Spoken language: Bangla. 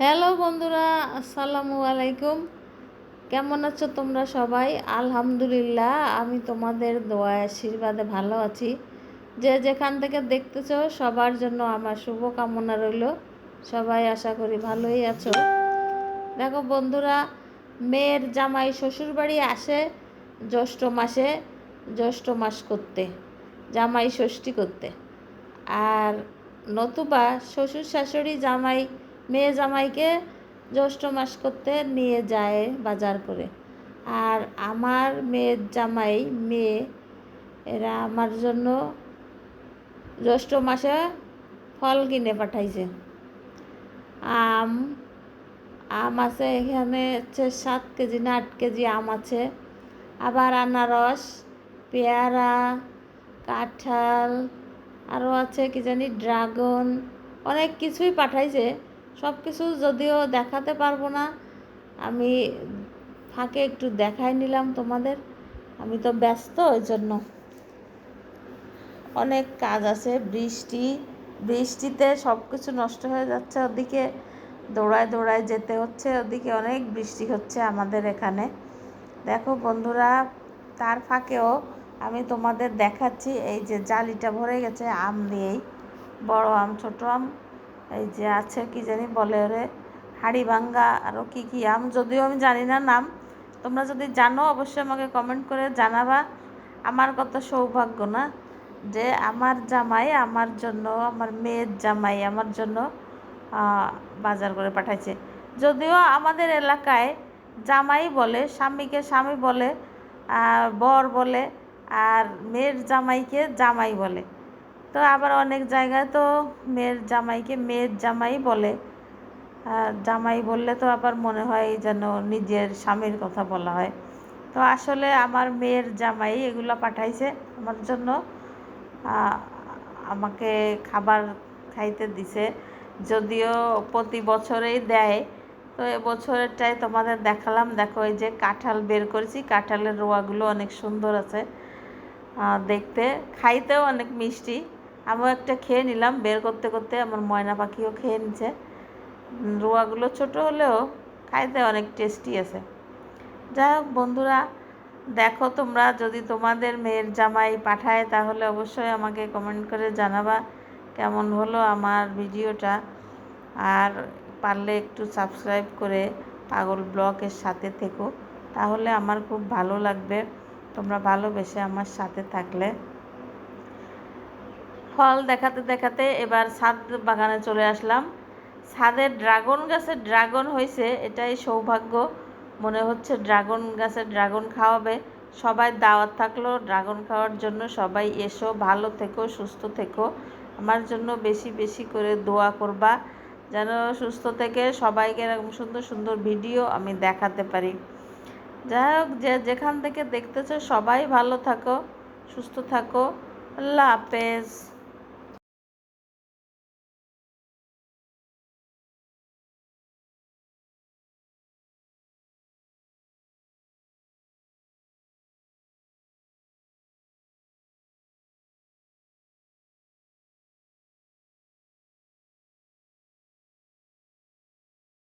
হ্যালো বন্ধুরা, আসসালামু আলাইকুম। কেমন আছো তোমরা সবাই? আলহামদুলিল্লাহ, আমি তোমাদের দোয়া আশীর্বাদে ভালো আছি। যে যেখান থেকে দেখতেছো, সবার জন্য আমার শুভকামনা রইল। সবাই আশা করি ভালোই আছো। দেখো বন্ধুরা, মেয়ের জামাই শ্বশুরবাড়ি আসে জ্যৈষ্ঠ মাসে, জ্যৈষ্ঠ মাস করতে, জামাই ষষ্ঠী করতে। আর নতুবা শ্বশুর শাশুড়ি জামাই মেয়ে জামাইকে জ্যৈষ্ঠ মাস করতে নিয়ে যায় বাজার করে। আর আমার মেয়ের জামাই, মেয়ে, এরা আমার জন্য জ্যৈষ্ঠ মাসে ফল কিনে পাঠাইছে। আম আম আছে এখানে হচ্ছে সাত কেজি না আট কেজি আম আছে। আবার আনারস, পেয়ারা, কাঁঠাল, আরও আছে কি জানি, ড্রাগন, অনেক কিছুই পাঠাইছে। সব কিছু যদিও দেখাতে পারব না, আমি ফাঁকে একটু দেখাই নিলাম তোমাদের। আমি তো ব্যস্ত ওই জন্য অনেক কাজ আছে, বৃষ্টি, বৃষ্টিতে সব কিছু নষ্ট হয়ে যাচ্ছে ওদিকে। দৌড়ায় দৌড়ায় যেতে হচ্ছে, ওদিকে অনেক বৃষ্টি হচ্ছে আমাদের এখানে। দেখো বন্ধুরা, তার ফাঁকেও আমি তোমাদের দেখাচ্ছি, এই যে জালিটা ভরে গেছে আম দিয়েই। বড় আম, ছোট আম। এই যে আছে, কি জানি বলে ওরে? হাড়ি ভাঙ্গা আরও কী কী আম, যদিও আমি জানি না নাম। তোমরা যদি জানো, অবশ্যই আমাকে কমেন্ট করে জানাবা। আমার কত সৌভাগ্য না? যে আমার জামাই আমার জন্য, আমার মেয়ের জামাই আমার জন্য বাজার করে পাঠাইছে। যদিও আমাদের এলাকায় জামাই বলে, স্বামীকে স্বামী বলে বর বলে, আর মেয়ের জামাইকে জামাই বলে। তো আবার অনেক জায়গায় তো মেয়ের জামাইকে মেয়ের জামাই বলে। জামাই বললে তো আবার মনে হয় যেন নিজের স্বামীর কথা বলা হয়। তো আসলে আমার মেয়ের জামাই এগুলো পাঠাইছে আমার জন্য। আমাকে খাবার খাইতে দিছে। যদিও প্রতি বছরেই দেয়। তো এবছরেরটাই তোমাদের দেখালাম। দেখো এই যে কাঁঠাল বের করেছি। কাঁঠালের রোয়াগুলো অনেক সুন্দর আছে। দেখতে। খাইতেও অনেক মিষ্টি। আমিও একটা খেয়ে নিলাম, বের করতে করতে আমার ময়না পাখিও খেয়ে নিচ্ছে রোয়াগুলো ছোট হলেও খাইতে অনেক টেস্টি আছে। যাই হোক বন্ধুরা, দেখো তোমরা, যদি তোমাদের মেয়ের জামাই পাঠায় তাহলে অবশ্যই আমাকে কমেন্ট করে জানাবা কেমন হলো আমার ভিডিওটা। আর পারলে একটু সাবস্ক্রাইব করে পাগল ব্লগের সাথে থেকো, তাহলে আমার খুব ভালো লাগবে। তোমরা ভালোবেসে আমার সাথে থাকলে। ফল দেখাতে দেখাতে এবার ছাদ বাগানে চলে আসলাম। ছাদের ড্রাগন গাছের ড্রাগন হয়েছে এটাই সৌভাগ্য। মনে হচ্ছে ড্রাগন গাছের ড্রাগন খাওয়াবে। সবাই দাওয়াত থাকল, ড্রাগন খাওয়ার জন্য সবাই এসো, ভালো থেকো, সুস্থ থেকো। আমার জন্য বেশি বেশি করে দোয়া করবা, যেন সুস্থ থেকে সবাইকে এরকম সুন্দর সুন্দর ভিডিও আমি দেখাতে পারি। যাই হোক, যে যেখান থেকে দেখতেছো সবাই ভালো থাকো, সুস্থ থাকো। আল্লাহ হাফেজ।